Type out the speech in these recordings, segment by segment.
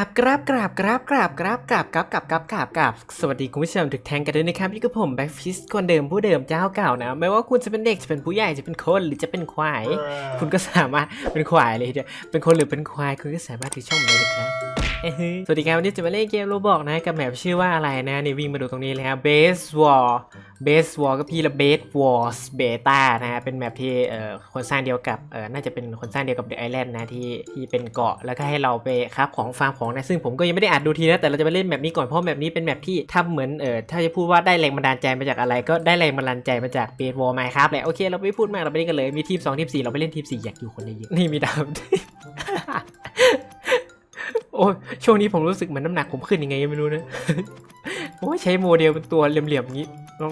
ราบกราบกราบกราบกราบกราบกราบกราบกราบกราบกราบกราบสวัสดีคุณผู้ชมทุกท่านกันด้วยนะครับนี่ก็ผมแบ็คฟิสคนเดิมผู้เดิมเจ้าเก่านะ ไม่ว่าคุณจะเป็นเด็กจะเป็นผู้ใหญ่จะเป็นคนหรือจะเป็นควาย คุณก็สามารถเป็นควายเลยทีเดียวเป็นคนหรือเป็นควายคุณก็สามารถที่ช่องผมได้เลยครับเอ้ย สวัสดีครับวันนี้จะมาเล่นเกมโรบอกนะกับแมปชื่อว่าอะไรนะนี่วิ่งมาดูตรงนี้เลยครับ Base War Base War ก็พี่ละ Base Wars Beta นะฮะเป็นแมปที่เอ่อคนสร้างเดียวกับเอ่อน่าจะเป็นคนสร้างเดียวกับ The Island นะที่ที่เป็นเกาะแล้วก็ให้เราไปครับของฟาร์มของนะซึ่งผมก็ยังไม่ได้อ่านดูทีนะแต่เราจะไปเล่นแมปนี้ก่อนเพราะแมปนี้เป็นแมปที่ทำเหมือนเอ่อถ้าจะพูดว่าได้แรงบันดาลใจมาจากอะไร ก็ได้แรงบันดาลใจมาจาก Base War มครับแหละโอเคเราไม่พูดมากเราไปเล่นกันเลยมีทีม2ทีม4เราไปเล่นทีม4อยากอยู่คนเดียวนี่มีดาว อ้ยช่วงนี้ผมรู้สึกเหมือนน้ำหนักผมขึ้นยังไงไม่รู้นะโอ้ยใช้โมเดลเป็นตัวเหลี่ยมๆอย่างนี้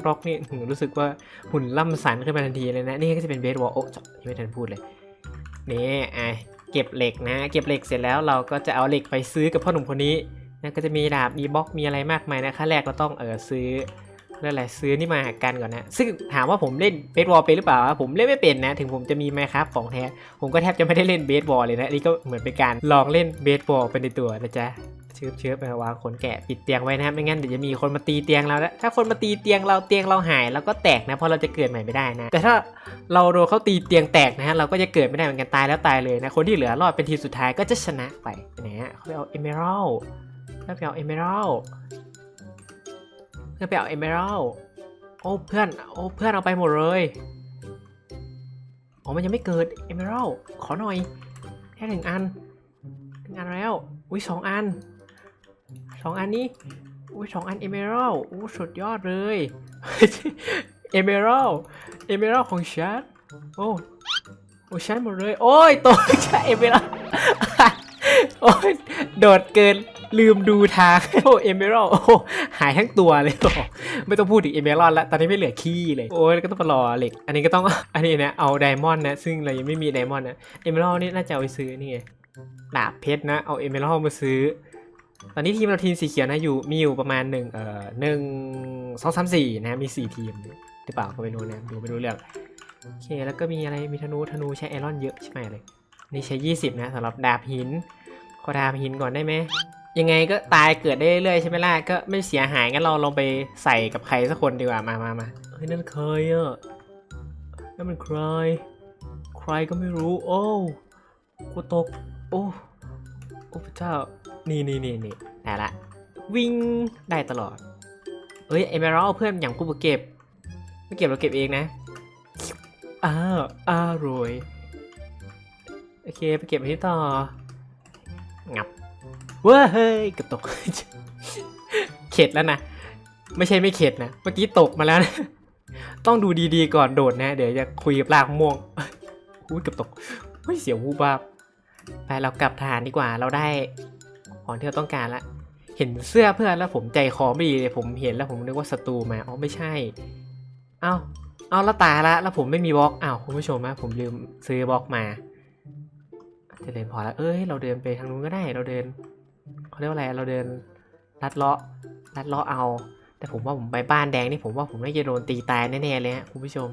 ล็อกๆนี่หืมรู้สึกว่าหุ่นล่ำสันขึ้นมาทันทีเลยนะ นี่ก็จะเป็นเบสวอลโอ้ยังไม่ทันพูดเลยนี่อะเก็บเหล็กนะ เก็บเหล็กเสร็จแล้วเราก็จะเอาเหล็กไปซื้อกับพ่อหนุ่มคนนี้นะก็จะมีดาบมีบล็อกมีอะไรมากมายนะขั้นแรกเราต้องเออซื้อ เรื่องอะไรซื้อนี่มากันก่อนนะ ซึ่งถามว่าผมเล่นเบสบอลเป็นหรือเปล่า ผมเล่นไม่เป็นนะ ถึงผมจะมีไมครับของแท้ ผมก็แทบจะไม่ได้เล่นเบสบอลเลยนะ นี่ก็เหมือนเป็นการลองเล่นเบสบอลเป็นในตัวนะจ๊ะเชื้อเชื้อไปวางขนแกะปิดเตียงไว้นะครับไม่งั้นเดี๋ยวจะมีคนมาตีเตียงเราแล้วถ้าคนมาตีเตียงเราเตียงเราหายเราก็แตกนะเพราะเราจะเกิดใหม่ไม่ได้นะ แต่ถ้าเราโดนเขาตีเตียงแตกนะฮะเราก็จะเกิดไม่ได้เหมือนกันตายแล้วตายเลยนะคนที่เหลือรอดเป็นทีสุดท้ายก็จะชนะไปนะฮะเขาไปเอาเอเมอรัลแล้วไปเอาเอเมอรัล พื่อไปเอาเอเมอรัลโอ้เพื่อนโอ้เพื่อนเอาไปหมดเลยอ๋อมันยังไม่เกิดเอเมอรัลขอหน่อยแค่หนึ่งอันหนึ่งอันแล้วอุ้ยสองอันสองอันนี้อุ้ยสองอันเอเมอรัลอู้สุดยอดเลยเอเมอรัลเอเมอรัลของฉันโอ้โอ้ฉันหมดเลย โอ้ยตัวใช่เอเมอรัลโอ้ยโดดเกิน ลืมดูทางโอ้เอเมอรัลโอ้หายทั้งตัวเลยโอ้ไม่ต้องพูดถึงเอเมอรัลแล้วตอนนี้ไม่เหลือขี้เลย โอ้ยก็ต้องรอเหล็ก อันนี้ก็ต้องอันนี้นะเอาไดมอนด์นะ ซึ่งเรายังไม่มีไดมอนด์นะเอเมอรัลนี่น่าจะเอาไปซื้อนี่ไงดาบเพชรนะ เอาเอเมอรัลมาซื้อ ตอนนี้ทีมเราทีมสีเขียวนะอยู่มีอยู่ประมาณหนึ่งเอ่อหนึ่งสองสามสี่นะมีสี่ทีมหรือเปล่าก็ไม่รู้นะดูไม่รู้เรื่องโอเคแล้วก็มีอะไรมีธนูธนูใช้ไอรอนเยอะใช่ไหมเลยนี่ใช้ยี่สิบนะสำหรับดาบหินขอดาบหินก่อนได้ไหม ยังไงก็ตายเกิดได้เรื่อยๆใช่ไหมล่ะก็ไม่เสียหายงั้นเราลองไปใส่กับใครสักคนดีกว่ามามามาเฮ้ยนั่นใครอะนั่นมันใครใครก็ไม่รู้ โอ้กูตกโอ้โอ้พระเจ้านี่นี่นี่นี่ได้ละวิ่งได้ตลอดเอ้ยเอเมอรัลเพื่อนอย่างกูไปเก็บไม่เก็บเราเก็บเองนะอ้าวอร่อยโอเคไปเก็บอันนี้ต่องับ ว้ยเฮ้ยกับตก เข็ดแล้วนะ ไม่ใช่ไม่เข็ดนะ เมื่อกี้ตกมาแล้วนะ ต้องดูดีๆก่อนโดดนะ เดี๋ยวจะคุยกับลากม่วงอุ้ยกับตกเฮ้ยเสียววูบาบไปเรากลับฐานดีกว่า เราได้ของที่เราต้องการละ เห็นเสื้อเพื่อนแล้วผมใจคอไม่ดีเลยผมเห็นแล้วผมนึกว่าศัตรูมา อ๋อไม่ใช่ เอ้า เอาแล้วตายละ แล้วผมไม่มีบล็อกอ้าวคุณผู้ชมนะผมลืมซื้อบล็อกมาเจะเดินพอแล้ว เอ้ย เราเดินไปทางนู้นก็ได้ เราเดิน เขาเรียกว่าอะไรเราเดินลัดเลาะลัดเลาะเอา แต่ผมว่าผมไปบ้านแดงนี่ผมว่าผมน่าจะโดนตีตายแน่ๆเลยฮะคุณผู้ชม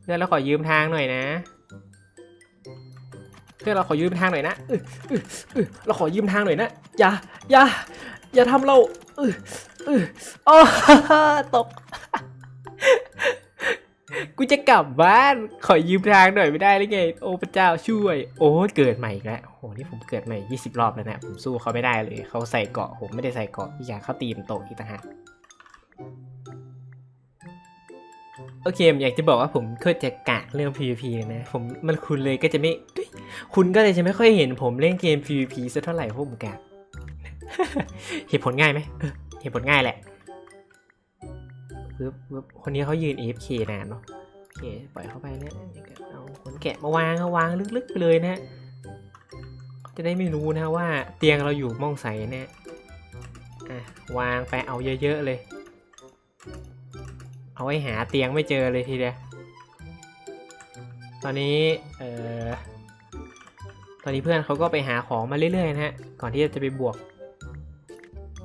เพื่อนเราขอยืมทางหน่อยนะ เพื่อนเราขอยืมทางหน่อยนะเราขอยืมทางหน่อยนะอย่าอย่าอย่าทำเราเออเออโอ้ตก กูจะกลับบ้าน ขอยืมทางหน่อยไม่ได้หรือไง โอ้พระเจ้าช่วย โอ้เกิดใหม่อีกแล้วโอ้โหนี่ผมเกิดใหม่ 20 รอบแล้วนะผมสู้เขาไม่ได้เลยเขาใส่เกาะผมไม่ได้ใส่เกาะอีกอย่างเขาตีมโตกอีกต่างหากโอเคผมอยากจะบอกว่าผมเคยจะกะเรื่อง PVP เลยนะ ผมมันคุณเลยก็จะไม่ คุณก็เลยจะไม่ค่อยเห็นผมเล่นเกม PVP สักเท่าไหร่พราะผมกะเหตุผลง่ายไหมเหตุผลง่ายแหละ ปึ๊บปึ๊บคนนี้เขายืน AFK นานเนาะโอเคปล่อยเข้าไปนะเดี๋ยวเอาขนแกะมาวางเอาวางลึกๆไปเลยนะจะได้ไม่รู้นะว่าเตียงเราอยู่ม่องใสเนี่ยอะวางไปเอาเยอะๆเลย เอาไว้หาเตียงไม่เจอเลยทีเดียวตอนนี้เอ่อตอนนี้เพื่อนเขาก็ไปหาของมาเรื่อยๆนะฮะก่อนที่จะไปบวก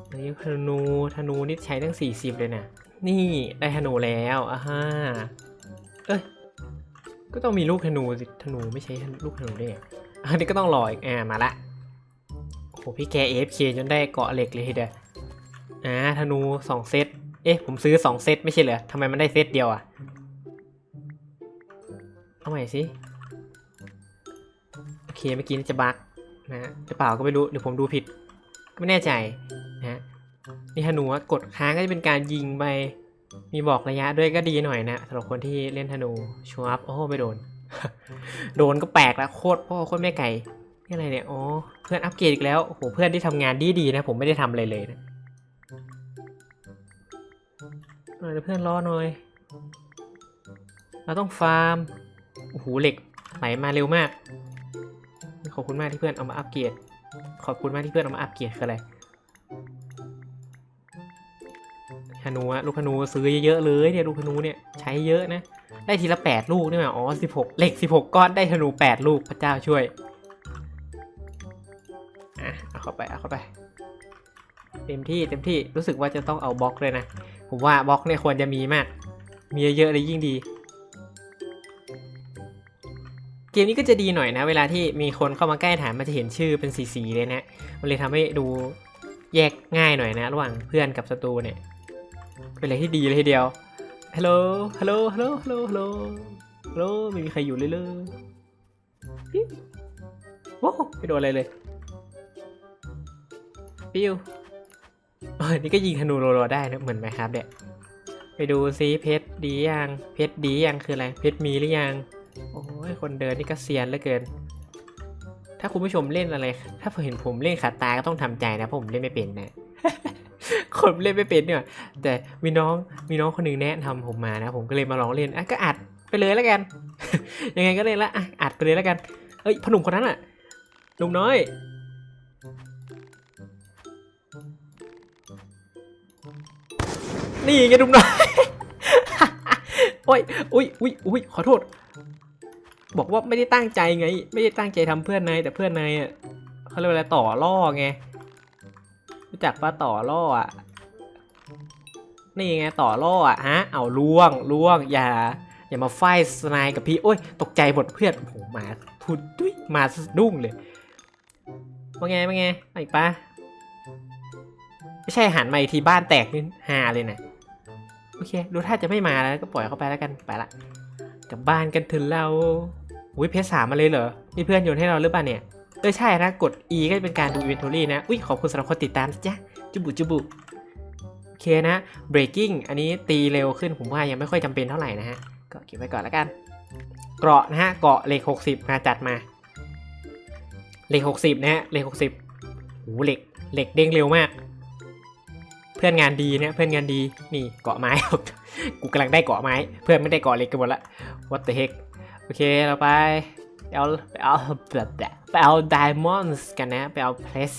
อันนี้ธนูธนูนี่ใช้ตั้ง 40 เลยนะ นี่ได้ธนูแล้วอ่าฮะเอ้ยก็ต้องมีลูกธนูสิธนูไม่ใช่ลูกธนูได้อันนี้ก็ต้องรออีกอ่ามาละโอ้โหพี่แก AFK จนได้เกาะเหล็กเลยทีเดียวอ่าธนูสองเซตเอ๊ะผมซื้อสองเซตไม่ใช่เหรอทำไมมันได้เซตเดียวอะเอาใหม่สิโอเคเมื่อกี้น่าจะบั๊กนะฮะหรือเปล่าก็ไม่รู้เดี๋ยวผมดูผิดก็ไม่แน่ใจนะ นี่ธนูกดค้างก็จะเป็นการยิงไป มีบอกระยะด้วยก็ดีหน่อยนะสำหรับคนที่เล่นธนูชัวร์อัพโอ้ไม่โดน โดนก็แปลกแล้วโคตรพ่อโคตรแม่ไก่นี่อะไรเนี่ยอ๋อเพื่อนอัปเกรดอีกแล้วโอ้โหเพื่อนที่ทำงานดีๆนะ ผมไม่ได้ทำอะไรเลยนะเออเดี๋ยวเพื่อนรอหน่อยเราต้องฟาร์มโอ้โหเหล็กไหลมาเร็วมาก ขอบคุณมากที่เพื่อนเอามาอัปเกรดขอบคุณมากที่เพื่อนเอามาอัปเกรดคืออะไร ธนูอะลูกธนูซื้อเยอะๆเลยเนี่ยลูกธนูเนี่ยใช้เยอะนะ ได้ทีละแปดลูกนี่หว่าอ๋อสิบหกเหล็กสิบหกก้อนได้ธนูแปดลูกพระเจ้าช่วยอะเอาเข้าไปเอาเข้าไปเต็มที่เต็มที่รู้สึกว่าจะต้องเอาบล็อกเลยนะ ผมว่าบล็อกเนี่ยควรจะมีมาก มีเยอะๆเลยยิ่งดี เกมนี้ก็จะดีหน่อยนะ เวลาที่มีคนเข้ามาใกล้ฐานมันจะเห็นชื่อเป็นสีๆเลยนะ มันเลยทำให้ดูแยกง่ายหน่อยนะ ระหว่างเพื่อนกับศัตรูเนี่ย เป็นอะไรที่ดีเลยทีเดียว ฮัลโหล ฮัลโหล ฮัลโหล ฮัลโหล ฮัลโหลฮัลโหลไม่มีใครอยู่เลยเลยปิ๊วโอ้ไม่โดนอะไรเลย ปิ้วเออนี่ก็ยิงธนูรัวๆได้นะเหมือนไหมครับเด็กไปดูซิเพชรดียัง เพชรดียังคืออะไร เพชรมีหรือยัง โอ้ยคนเดินนี่ก็เซียนเหลือเกิน ถ้าคุณผู้ชมเล่นอะไร ถ้าเห็นผมเล่นขาตาก็ต้องทำใจนะเพราะผมเล่นไม่เป็นนะ คนเล่นไม่เป็นเนี่ยแต่มีน้องมีน้องคนหนึ่งแนะนำผมมานะ ผมก็เลยมาลองเล่นอะก็อัดไปเลยแล้วกัน ยังไงก็เล่นละอะอัดไปเลยแล้วกันเอ้ยพนุ่มคนนั้นอะหนุ่มน้อยนี่ไงหนุ่มน้อยโอ้ยอุ้ยอุ้ยอุ้ยขอโทษ บอกว่าไม่ได้ตั้งใจไง ไม่ได้ตั้งใจทำเพื่อนนายแต่เพื่อนนายอะเขาเรียกว่าอะไรต่อล่อไง รู้จักปะต่อล่ออะ นี่ไงต่อล่ออะฮะ เอาล่วงล่วง อย่า อย่ามาไฟสไนกับพี่ โอ้ย ตกใจหมดเพื่อนโอ้โหมาทุดดุ้ยมาสะดุ้งเลยว่าไงว่าไงเอาอีกปะไม่ใช่หันมาอีกทีบ้านแตกนี่ฮาเลยนะโอเค ดูถ้าจะไม่มาแล้วก็ปล่อยเข้าไปแล้วกันไปละกลับบ้านกันเถึงเราอุ้ยเพชรสามมาเลยเหรอนี่เพื่อนโยนให้เราหรือเปล่าเนี่ย เออใช่นะกด E ก็จะเป็นการดู inventory นะ อุ้ยขอบคุณสำหรับคนติดตามจ๊ะจุบุจุบุโอเคนะ breaking อันนี้ตีเร็วขึ้นผมว่ายังไม่ค่อยจำเป็นเท่าไหร่นะฮะ ก็เก็บไว้ก่อนแล้วกัน เกราะนะฮะ เกราะเหลข60 มาจัดมา เหลข60 นะฮะ เหลข60โอ้เหล็ก เหล็กเด้งเร็วมาก เพื่อนงานดีเนี่ยเพื่อนงานดี นี่เกาะไม้กูกำลังได้เกาะไม้ เพื่อนไม่ได้เกาะเหล็กกันหมดละ what the heck โอเคเราไป ไปเอาไปเอาแบบแบบไปเอาไดมอนด์กันนะ ไปเอาเพลส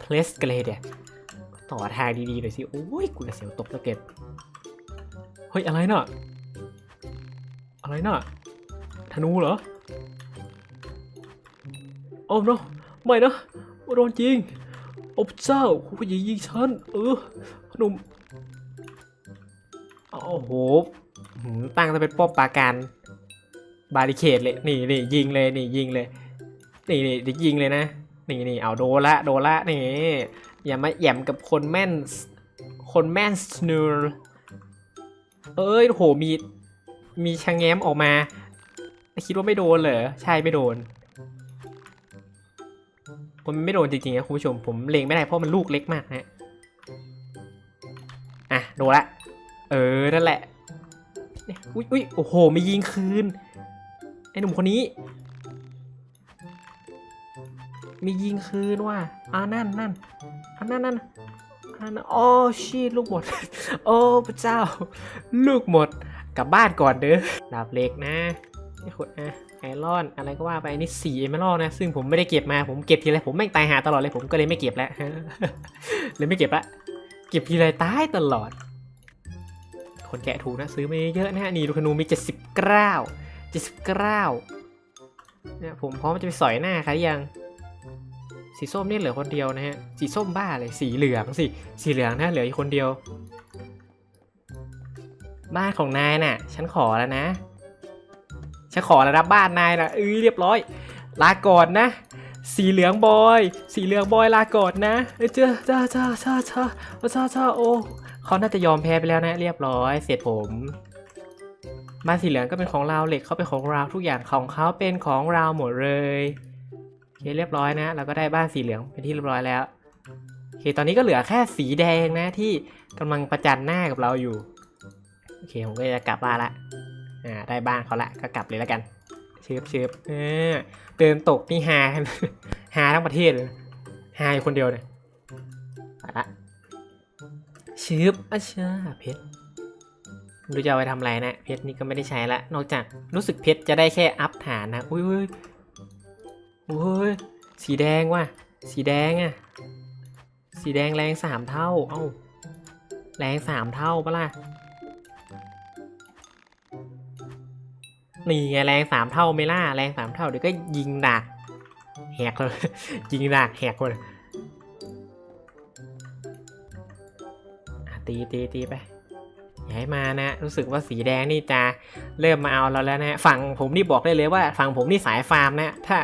เพลสกันเลยเดี๋ยวต่อทางดีๆหน่อยสิ โอ้ยกูละเสียวตกแล้วเกินเฮ้ย อะไรน่ะอะไรน่ะธนูเหรอ โอ้โนไม่นะโดนจริงอ้พระเจ้าผู้หญิงยิงฉัน เออขนมโอ้โหหืมตั้งจะเป็นป้อมปราการ บาริเคดเลยนี่นี่ยิงเลยนี่ยิงเลยนี่นี่ยิงเลยนะนี่นี่เอาโดนละโดนละนี่อย่ามาแย่มกับคนแม่นคนแม่นสนูร์เอ้ยโหมีมีชะงแง้มออกมาคิดว่าไม่โดนเหรอใช่ไม่โดนผมไม่โดนจริงๆนะคุณผู้ชมผมเล็งไม่ได้เพราะมันลูกเล็กมากนะอะโดนละ เออนั่นแหละเนี่ยอุ้ยอุ้ยโอ้โหมียิงคืน ไอ้หนุ่มคนนี้ มียิงคืนว่ะอ่านั่นนั่นอ่านั่นนั่นอ่านั่นโอ้ชีลูกหมด โอ้พระเจ้า ลูกหมด กลับบ้านก่อนเด้อดาบเหล็กนะนี่คนอะไอรอน อะไรก็ว่าไปอันนี่สี่เอเมอรัลนะ ซึ่งผมไม่ได้เก็บมา ผมเก็บทีไรผมแม่งตายหาตลอดเลย ผมก็เลยไม่เก็บแล้วเลยไม่เก็บละ เก็บทีไรตายตลอด คนแกะถูกนะ ซื้อมาเยอะนะฮะ นี่ลูกธนูมี 79 79เก้าเนี่ยผมพร้อมจะไปสอยหน้าใครยัง สีส้มนี่เหลือคนเดียวนะฮะ สีส้มบ้าเลย สีเหลืองสิ สีเหลืองนะเหลืออีกคนเดียว บ้านของนายน่ะ ฉันขอแล้วนะ ฉันขอระดับบ้านนายนะเอ้ยเรียบร้อย ลาก่อนนะ สีเหลืองบอย สีเหลืองบอยลาก่อนนะเอ้ยเจ้าเจ้าเจ้าเจ้าเจ้าเจ้าเจ้าโอ้เขาน่าจะยอมแพ้ไปแล้วนะ เรียบร้อย เสร็จผม บ้านสีเหลืองก็เป็นของเราเหล็กเขาเป็นของเราทุกอย่างของเขาเป็นของเราหมดเลยโอเคเรียบร้อยนะ เราก็ได้บ้านสีเหลืองเป็นที่เรียบร้อยแล้วโอเคตอนนี้ก็เหลือแค่สีแดงนะที่กำลังประจันหน้ากับเราอยู่โอเคผมก็จะกลับบ้านละอ่าได้บ้านเขาละก็กลับเลยแล้วกันเชิบเชิบเออเดินตกนี่ฮาฮาทั้งประเทศเลยฮาอยู่คนเดียวเนี่ยไปละชืบอาชาเพชร ไม่รู้จะเอาไปทำอะไรนะ เพชรนี่ก็ไม่ได้ใช้ละ นอกจากรู้สึกเพชรจะได้แค่อัพฐานนะ อุ้ยอุ้ยอุ้ยสีแดงว่ะ สีแดงอะสีแดงแรงสามเท่า เอ้า แรงสามเท่าปะล่ะ นี่ไงแรงสามเท่าไม่ล่า แรงสามเท่าเดี๋ยวก็ยิงดากแหกเลยยิงดากแหกเลยตีตีตีไป ให้มานะรู้สึกว่าสีแดงนี่จะเริ่มมาเอาเราแล้วนะฝั่งผมนี่บอกได้เลยว่าฝั่งผมนี่สายฟาร์มนะถ้า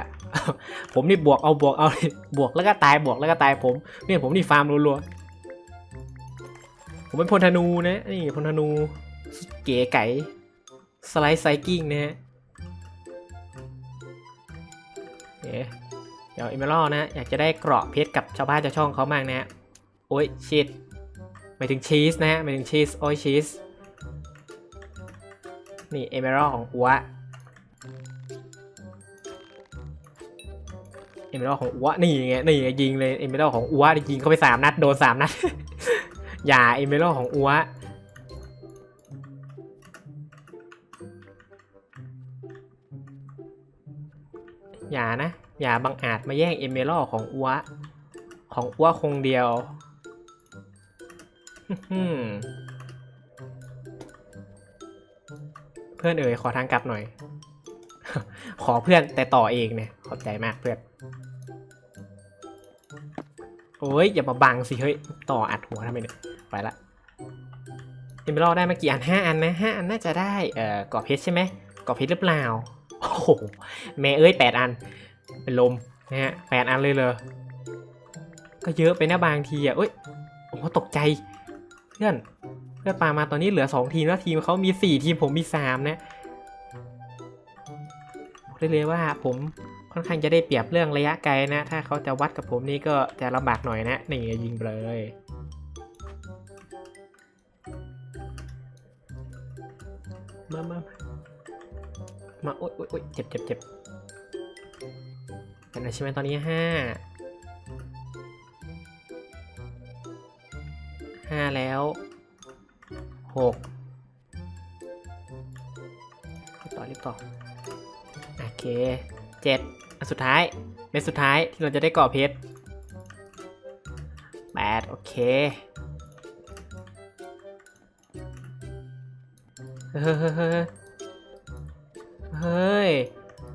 ผมนี่บวกเอาบวกเอาบวกแล้วก็ตายบวกแล้วก็ตายผมเนี่ยผมนี่ฟาร์มรัวๆผมเป็นพลธนูนะนี่พลธนูเก๋ไก่สไลด์ไซกิ้งนะฮะเอ๊ะเดี๋ยวอิมเมอรัลนะอยากจะได้เกราะเพชรกับชาวบ้านชาวช่องเขามากนะโอ้ยชิด หมายถึงชีสนะหมายถึงชีสโอ้ยชีสนี่เอเมอรัลของอัวเอเมอรัลของอัวนี่ไงนี่ไงยิงเลยเอเมอรัลของอัวยิงเข้าไปสามนัดโดนสามนัด อย่าเอเมอรัลของอัวอย่านะ อย่าบังอาจมาแย่งเอเมอรัลของอัวของอัวคงเดียว เพื่อนเอ๋ยขอทางกลับหน่อย ขอเพื่อนแต่ต่อเองเนี่ยขอบใจมากเพื่อน โอ้ยอย่ามาบังสิเฮ้ยต่ออัดหัวทำไมเนี่ยไปละเอ็มเบลได้มากี่อันห้าอันนะห้าอันน่าจะได้เอ่อกรอบเพชรใช่ไหมกรอบเพชรหรือเปล่าโอ้โหแม่เอ้ยแปดอัน เป็นลมนะฮะแปดอันเลยเลยก็เยอะไปนะบางทีอะเอ้ยโอ้โหตกใจ พื่อนเพื่อนปามาตอนนี้เหลือสองทีมแล้วทีมเขามีสี่ทีมผมมีสามนะบอกได้เลยว่าผมค่อนข้างจะได้เปรียบเรื่องระยะไกลนะ ถ้าเขาจะวัดกับผมนี่ก็จะลำบากหน่อยนะ นี่ยิงเลยมามามาโอ๊ยโอ๊ยโอ๊ยเจ็บเจ็บเจ็บเป็นอะไรใช่ไหมตอนนี้ห้า ห้าแล้วหกต่อรีบต่อโอเคเจ็ดอันสุดท้ายเม็ดสุดท้ายที่เราจะได้ก่อเพชรแปดโอเคเฮ้ยเฮ้ยเฮ้ยเฮ้ย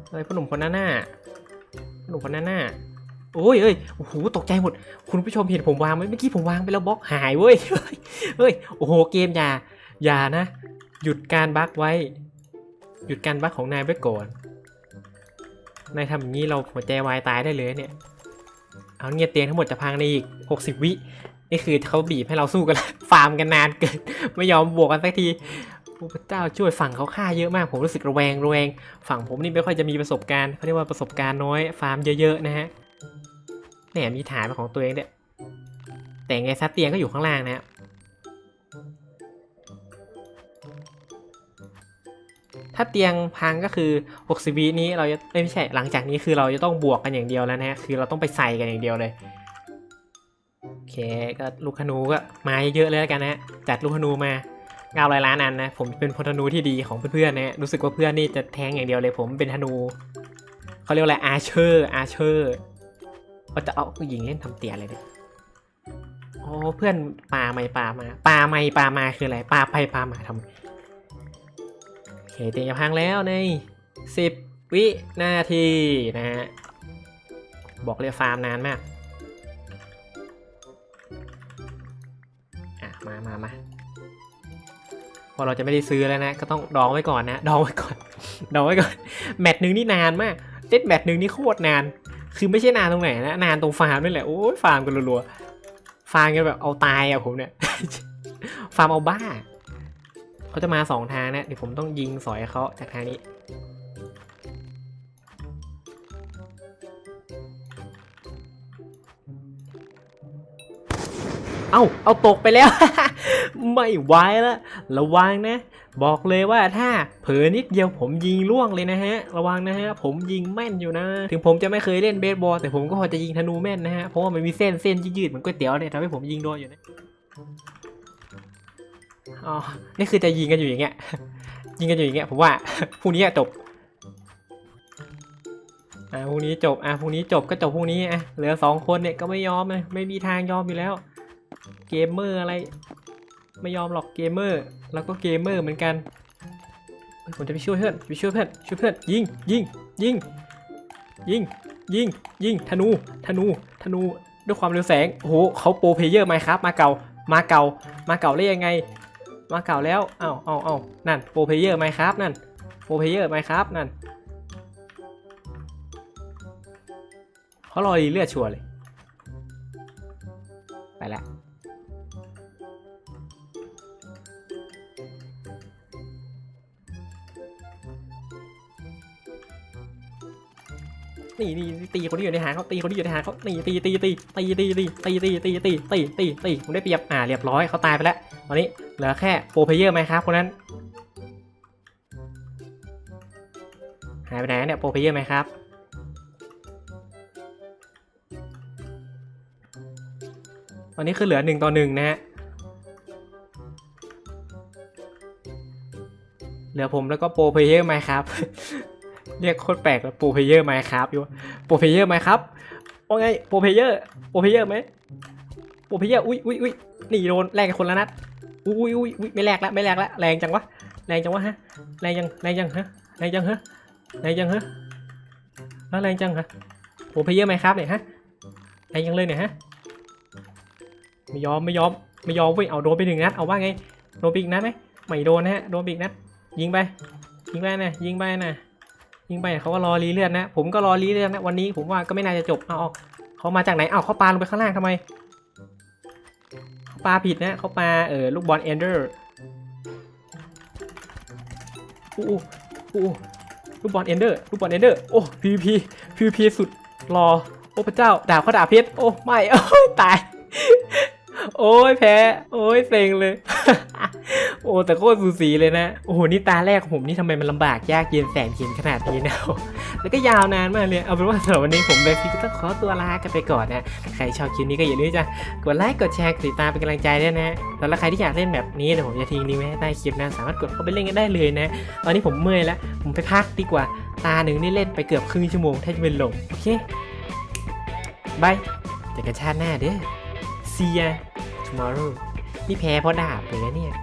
เฮ้ยพ่อหนุ่มคนนั้นน่ะพ่อหนุ่มคนนั้นน่ะ โอ้ยเอ้ยโอ้โหตกใจหมด คุณผู้ชมเห็นผมวางไหมเมื่อกี้ผมวางไปแล้วบล็อกหายเว้ยเฮ้ยโอ้โหเกมอย่าอย่านะ หยุดการบั๊กไว้ หยุดการบั๊กของนายไว้ก่อนนายทำอย่างนี้เราหัวใจวายตายได้เลยเนี่ย เอาเงียเตียงทั้งหมดจะพังในอีก 60 วิ นี่คือเขาบีบให้เราสู้กันฟาร์มกันนานเกิน ไม่ยอมบวกกันสักทีพระเจ้าช่วยฝั่งเขาฆ่าเยอะมาก ผมรู้สึกระแวงระแวง ฝั่งผมนี่ไม่ค่อยจะมีประสบการณ์เขาเรียกว่าประสบการณ์น้อย ฟาร์มเยอะๆนะฮะ แหมมีฐานเป็นของตัวเองเนี่ยแต่ไงซัดเตียงก็อยู่ข้างล่างนะฮะถ้าเตียงพังก็คือ 60วินี้เราจะไม่ใช่หลังจากนี้คือเราจะต้องบวกกันอย่างเดียวแล้วนะฮะคือเราต้องไปใส่กันอย่างเดียวเลยโอเคก็ลูกธนูก็มาเยอะเลยแล้วกันนะฮะจัดลูกธนูมาเก้าร้อยล้านอันนะผมเป็นพลธนูที่ดีของเพื่อนๆนะรู้สึกว่าเพื่อนนี่จะแทงอย่างเดียวเลย ผมเป็นธนูเขาเรียกอะไรอาเชอร์อาเชอร์ เราจะเอาผู้หญิงเล่นทำเตียอะไรเนี่ยโอ๋อเพื่อนปลาไม่ปลามาปลาไม่ปลามาคืออะไรปลาไปปลามาทำโอเคเตียงจะพังแล้วในสิบวินาทีนะฮะบอกเลยฟาร์มนานมากอะมามามาพอเราจะไม่ได้ซื้อแล้วนะ ก็ต้องดองไว้ก่อนนะ ดองไว้ก่อนเดาไว้ก่อน แมตช์หนึ่งนี่นานมากเล่นแมตช์หนึ่งนี่โคตรนาน คือไม่ใช่นานตรงไหนนะนานตรงฟาร์มนี่แหละโอ้ยฟาร์มกันรัวๆฟาร์มกันแบบเอาตายอะผมเนี่ย ฟาร์มเอาบ้าเขาจะมาสองทางนะเดี๋ยวผมต้องยิงสอยเขาจากทางนี้เอาเอาตกไปแล้ว ไม่ไหวแล้วระวังนะ บอกเลยว่าถ้าเผลอนิดเดียวผมยิงล่วงเลยนะฮะ ระวังนะฮะ ผมยิงแม่นอยู่นะ ถึงผมจะไม่เคยเล่นเบสบอลแต่ผมก็พอจะยิงธนูแม่นนะฮะ เพราะว่ามันมีเส้นเส้นยืดๆเหมือนก๋วยเตี๋ยวเนี่ยทำให้ผมยิงโดนอยู่นะอ๋อ นี่คือจะยิงกันอยู่อย่างเงี้ย ยิงกันอยู่อย่างเงี้ยผมว่าพรุ่งนี้จบ อ่าพรุ่งนี้จบ อ่าพรุ่งนี้จบก็จบพรุ่งนี้อะเหลือสองคนเนี่ยก็ไม่ยอมเลยไม่มีทางยอมอยู่แล้ว เกมเมอร์อะไร ไม่ยอมหรอกเกมเมอร์แล้วก็เกมเมอร์เหมือนกันผมจะไปช่วยเพื่อนไปช่วยเพื่อนช่วยเพื่อนยิงยิงยิงยิงยิงยิงธนูธนูธนูด้วยความเร็วแสงโอ้โหเขาโปรเพเยอร์ไหมครับมาเก่ามาเก่ามาเก่าได้ยังไง มาเก่าแล้วเอ้าเอ้าเอ้านั่นโปรเพเยอร์ไหมครับนั่นโปรเพเยอร์ไหมครับนั่นเขารอรีเลือดชัวร์เลย ไปละ นี่นี่ตีคนที่อยู่ในหางเขาตีคนที่อยู่ในหางเขาตีตีตีตีตีตีตีตีตีตีตีตีตีตีผมได้เปรียบอ่าเรียบร้อยเขาตายไปแล้วตอนนี้เหลือแค่โปรเพเยอร์ไหมครับคนนั้นหายไปไหนเนี่ยโปรเพเยอร์ไหมครับตอนนี้คือเหลือหนึ่งต่อหนึ่งนะฮะเหลือผมแล้วก็โปรเพเยอร์ไหมครับ เรียกโคตรแปลกเลยโปรเพเยอร์ไหมครับอยู่โปรเพเยอร์ไหมครับว่าไงโปรเพเยอร์โปรเพเยอร์ไหมโปรเพเยอร์อุ้ยอุ้ยอุ้ยหนีโดนแรงกับคนละนัดอุ้ยอุ้ยอุ้ยไม่แลกละไม่แลกละแรงจังวะแรงจังวะฮะแรงยังแรงยังฮะแรงยังฮะแรงยังฮะแล้วแรงจังฮะโปรเพเยอร์ไหมครับเนี่ยฮะแรงยังเลยเนี่ยฮะไม่ยอมไม่ยอมไม่ยอมเว้ยเอาโดนไปหนึ่งนัดเอาว่าไงโดนไปอีกนัดไหมไม่โดนนะฮะโดนไปอีกนัดยิงไปยิงไปนะยิงไปนะ ยิงไปเขาก็รอรีเลือดนะ ผมก็รอรีเลือดนะวันนี้ผมว่าก็ไม่น่าจะจบเอาเอาเขามาจากไหนเอาเขาปาลงไปข้างล่างทำไมเขาปาผิดนะเขาปาเออลูกบอลเอนเดอร์อู้อู้อู้ลูกบอลเอนเดอร์ลูกบอลเอนเดอร์โอ้พีพีพีพีสุดรอโอ้พระเจ้าดาบเขาดาบเพชรโอ้ไม่โอ้ตาย โอ้ยแพ้ โอ้ยเซ็งเลย โอ้แต่โคตรสูสีเลยนะ โอ้โหนี่ตาแรกของผมนี่ทำไมมันลำบากยากเย็นแสนเข็นขนาดนี้นะแล้วก็ยาวนานมากเลย เอาเป็นว่าสำหรับวันนี้ผมเบฟิกก็ต้องขอตัวลากันไปก่อนนะ ใครชอบคลิปนี้ก็อย่าลืมจะกดไลค์กดแชร์กดติดตามเป็นกำลังใจด้วยนะแล้วใครที่อยากเล่นแบบนี้เดี๋ยวผมจะทิ้งลิงก์ไว้ให้ใต้คลิปนะสามารถกดเข้าไปเล่นกันได้เลยนะ ตอนนี้ผมเมื่อยแล้วผมไปพักดีกว่าตาหนึ่งนี่เล่นไปเกือบครึ่งชั่วโมงแทบจะเป็นลมโอเคบายเจอกันชาติหน้าเด้อ see ya tomorrow นี่แพ้เพราะดาบเลยนะเนี่ย